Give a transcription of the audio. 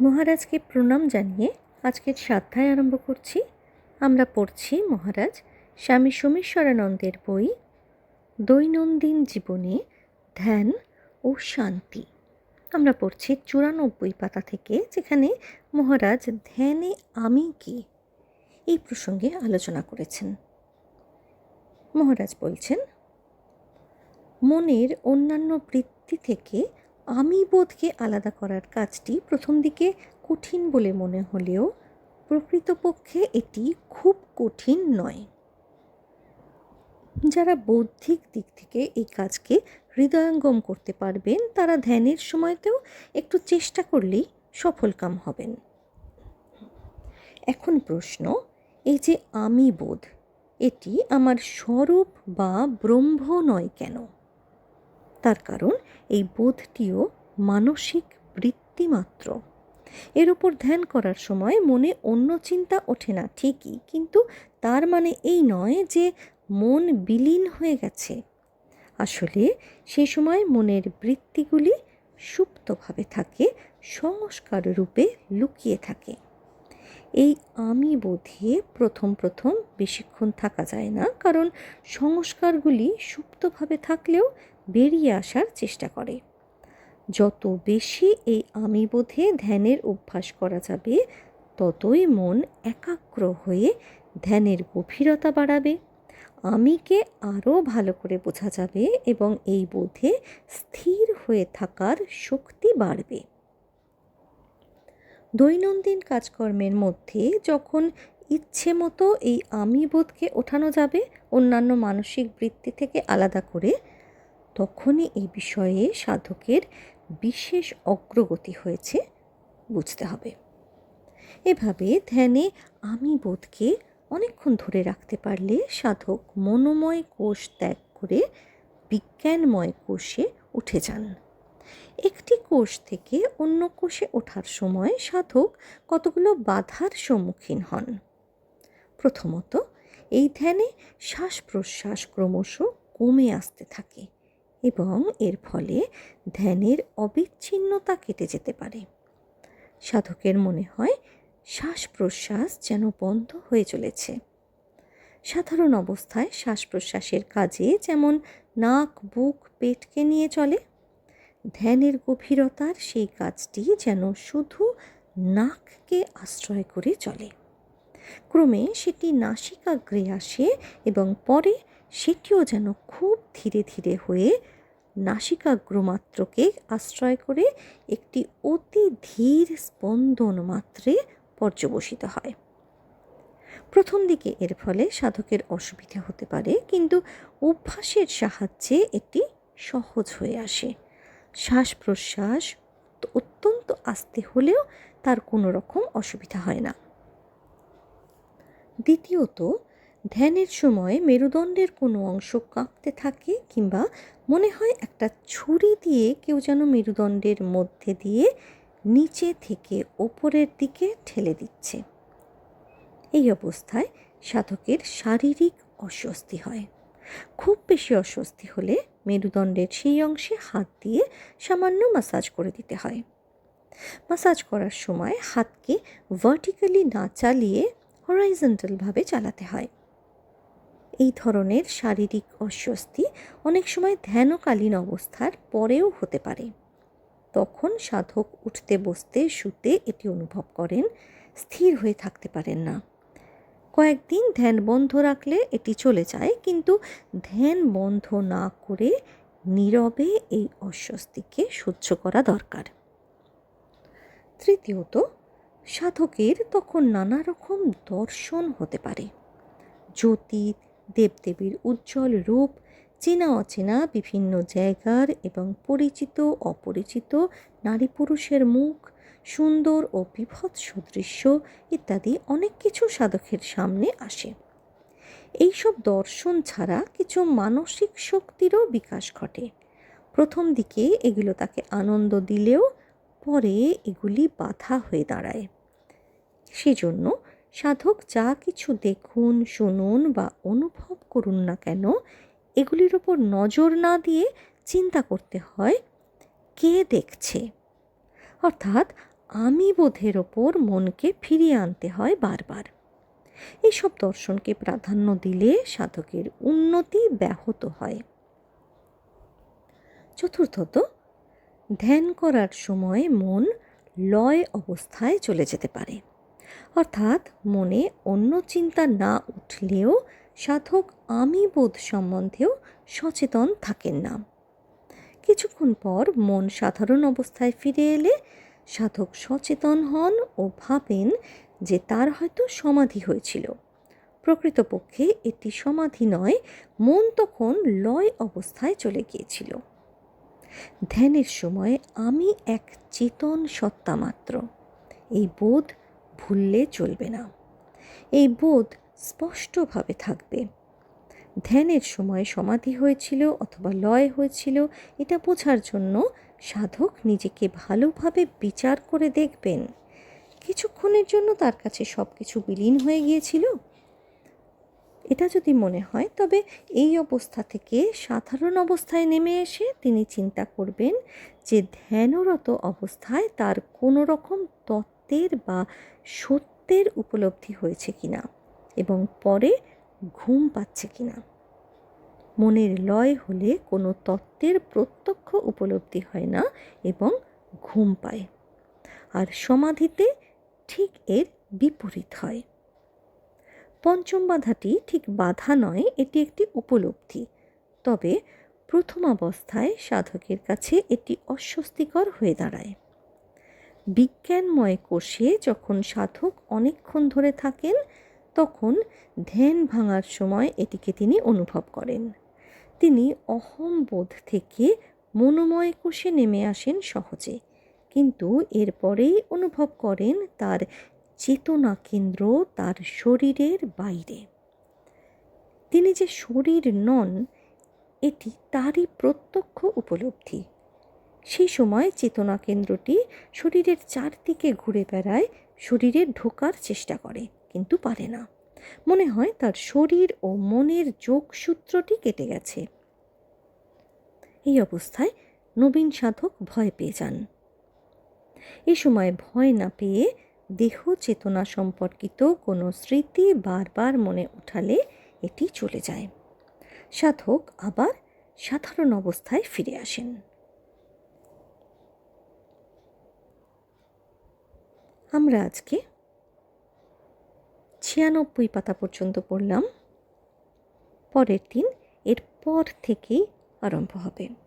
মহারাজকে প্রণাম জানিয়ে আজকের সাধ্যায় আরম্ভ করছি। আমরা পড়ছি মহারাজ স্বামী সোমেশ্বরানন্দের বই, দৈনন্দিন জীবনে ধ্যান ও শান্তি। আমরা পড়ছি চুরানব্বই পাতা থেকে, যেখানে মহারাজ, ধ্যানে আমি কি? এই প্রসঙ্গে আলোচনা করেছেন। মহারাজ বলছেন, মনের অন্যান্য বৃত্তি থেকে আমি বোধকে আলাদা করার কাজটি প্রথম দিকে কঠিন বলে মনে হলেও প্রকৃতপক্ষে এটি খুব কঠিন নয়। যারা বৌদ্ধিক দিক থেকে এই কাজকে হৃদয়ঙ্গম করতে পারবেন, তারা ধ্যানের সময়তেও একটু চেষ্টা করলেই সফলকাম হবেন। এখন প্রশ্ন, এই যে আমি বোধ, এটি আমার স্বরূপ বা ব্রহ্ম নয় কেন? তার কারণ এই বোধটিও মানসিক বৃত্তি মাত্র। এর উপর ধ্যান করার সময় মনে অন্য চিন্তা ওঠে না, ঠিকই, কিন্তু তার মানে এই নয় যে মন বিলীন হয়ে গেছে। আসলে সেই সময় মনের বৃত্তিগুলি সুপ্তভাবে থাকে, সংস্কার রূপে লুকিয়ে থাকে। এই আমি বোধে প্রথম প্রথম বেশিক্ষণ থাকা যায় না, কারণ সংস্কারগুলি সুপ্তভাবে থাকলেও বেরিয়ে আসার চেষ্টা করে। যত বেশি এই আমি বোধে ধ্যানের অভ্যাস করা যাবে, ততই মন একাগ্র হয়ে ধ্যানের গভীরতা বাড়াবে। আমিকে আরও ভালো করে বোঝা যাবে এবং এই বোধে স্থির হয়ে থাকার শক্তি বাড়বে। দৈনন্দিন কাজকর্মের মধ্যে যখন ইচ্ছে মতো এই আমি বোধকে ওঠানো যাবে, অন্যান্য মানসিক বৃত্তি থেকে আলাদা করে তখনই এই বিষয়ে সাধকের বিশেষ অগ্রগতি হয়েছে বুঝতে হবে। এভাবে ধ্যানে আমি বোধকে অনেকক্ষণ ধরে রাখতে পারলে সাধক মনোময় কোষ ত্যাগ করে বিজ্ঞানময় কোষে উঠে যান। একটি কোষ থেকে অন্য কোষে ওঠার সময় সাধক কতগুলো বাধার সম্মুখীন হন? প্রথমত, এই ধ্যানে শ্বাস প্রশ্বাস ক্রমশ কমে আসতে থাকে। এবং এর ফলে ধ্যানের অবিচ্ছিন্নতা কেটে যেতে পারে। সাধকের মনে হয় শ্বাস প্রশ্বাস যেন বন্ধ হয়ে চলেছে। সাধারণ অবস্থায় শ্বাস প্রশ্বাসের কাজে যেমন নাক, বুক, পেটকে নিয়ে চলে, ধ্যানের গভীরতার সেই কাজটি যেন শুধু নাককে আশ্রয় করে চলে। ক্রমে সেটি নাসিকাগ্রে আসে এবং পরে সেটিও যেন খুব ধীরে ধীরে হয়ে নাসিকাগ্রমাত্রকে আশ্রয় করে একটি অতি ধীর স্পন্দন মাত্রে পর্যবসিত হয়। প্রথম দিকে এর ফলে সাধকের অসুবিধা হতে পারে, কিন্তু অভ্যাসের সাহায্যে এটি সহজ হয়ে আসে। শ্বাস প্রশ্বাস অত্যন্ত আস্তে হলেও তার কোনো রকম অসুবিধা হয় না। দ্বিতীয়ত ধ্যানের সময় মেরুদণ্ডের কোনো অংশ কাঁপতে থাকে কিংবা মনে হয় একটা ছুরি দিয়ে কেউ যেন মেরুদণ্ডের মধ্যে দিয়ে নিচে থেকে ওপরের দিকে ঠেলে দিচ্ছে। এই অবস্থায় সাধকের শারীরিক অস্বস্তি হয়। খুব বেশি অস্বস্তি হলে মেরুদণ্ডের সেই অংশে হাত দিয়ে সামান্য মাসাজ করে দিতে হয়। মাসাজ করার সময় হাতকে ভার্টিক্যালি না চালিয়ে হরাইজেন্টালভাবে চালাতে হয়। এই ধরনের শারীরিক অস্বস্তি অনেক সময় ধ্যানকালীন অবস্থার পরেও হতে পারে। তখন সাধক উঠতে, বসতে, শুতে এটি অনুভব করেন, স্থির হয়ে থাকতে পারেন না। কয়েকদিন ধ্যান বন্ধ রাখলে এটি চলে যায়, কিন্তু ধ্যান বন্ধ না করে নীরবে এই অস্বস্তিকে সহ্য করা দরকার। তৃতীয়ত, সাধকের তখন নানা রকম দর্শন হতে পারে। জ্যোতি দেবদেবীর উজ্জ্বল রূপ, চেনা অচেনা বিভিন্ন জায়গার এবং পরিচিত অপরিচিত নারী পুরুষের মুখ, সুন্দর ও বিভৎস দৃশ্য ইত্যাদি অনেক কিছু সাধকের সামনে আসে। এইসব দর্শন ছাড়া কিছু মানসিক শক্তিরও বিকাশ ঘটে। প্রথম দিকে এগুলো তাকে আনন্দ দিলেও পরে এগুলি বাধা হয়ে দাঁড়ায়। সেজন্য সাধক যা কিছু দেখুন, শুনুন বা অনুভব করুন না কেন, এগুলির ওপর নজর না দিয়ে চিন্তা করতে হয়, কে দেখছে? অর্থাৎ আমি বোধের ওপর মনকে ফিরিয়ে আনতে হয় বারবার। এইসব দর্শনকে প্রাধান্য দিলে সাধকের উন্নতি ব্যাহত হয়। চতুর্থত, ধ্যান করার সময় মন লয় অবস্থায় চলে যেতে পারে। অর্থাৎ মনে অন্য চিন্তা না উঠলেও সাধক আমি বোধ সম্বন্ধেও সচেতন থাকেন না। কিছুক্ষণ পর মন সাধারণ অবস্থায় ফিরে এলে সাধক সচেতন হন ও ভাবেন যে তার হয়তো সমাধি হয়েছিল। প্রকৃতপক্ষে এটি সমাধি নয়, মন তখন লয় অবস্থায় চলে গিয়েছিল। ধ্যানের সময় আমি এক চেতন সত্তা মাত্র। এই বোধ ভুললে চলবে না। এই বোধ স্পষ্টভাবে থাকবে। ধ্যানের সময় সমাধি হয়েছিল অথবা লয় হয়েছিল, এটা বোঝার জন্য সাধক নিজেকে ভালোভাবে বিচার করে দেখবেন। কিছুক্ষণের জন্য তার কাছে সব কিছু বিলীন হয়ে গিয়েছিল। এটা যদি মনে হয়, তবে এই অবস্থা থেকে সাধারণ অবস্থায় নেমে এসে তিনি চিন্তা করবেন যে ধ্যানরত অবস্থায় তার কোনো রকম তত্ত্বের বা সত্যের উপলব্ধি হয়েছে কিনা এবং পরে ঘুম পাচ্ছে কিনা? মনের লয় হলে কোনো তত্ত্বের প্রত্যক্ষ উপলব্ধি হয় না এবং ঘুম পায়। আর সমাধিতে ঠিক এর বিপরীত হয়। পঞ্চম বাধাটি ঠিক বাধা নয়, এটি একটি উপলব্ধি। তবে প্রথম অবস্থায় সাধকের কাছে এটি অস্বস্তিকর হয়ে দাঁড়ায়। বিজ্ঞানময় কোষে যখন সাধক অনেকক্ষণ ধরে থাকেন, তখন ধ্যান ভাঙার সময় এটিকে তিনি অনুভব করেন। তিনি অহংবোধ থেকে মনোময় কোষে নেমে আসেন সহজে, কিন্তু এরপরেই অনুভব করেন তার চেতনা কেন্দ্র তার শরীরের বাইরে। তিনি যে শরীর নন, এটি তারই প্রত্যক্ষ উপলব্ধি। সেই সময় চেতনা কেন্দ্রটি শরীরের চারদিকে ঘুরে বেড়ায়, শরীরে ঢোকার চেষ্টা করে, কিন্তু পারে না। মনে হয় তার শরীর ও মনের যোগসূত্রটি কেটে গেছে। এই অবস্থায় নবীন সাধক ভয় পেয়ে যান। এ সময় ভয় না পেয়ে দেহ চেতনা সম্পর্কিত কোনো স্মৃতি বারবার মনে উঠালে এটি চলে যায়। সাধক আবার সাধারণ অবস্থায় ফিরে আসেন। আমরা আজকে ছিয়ানব্বই পাতা পর্যন্ত পড়লাম। পরের দিন এর পর থেকেই আরম্ভ হবে।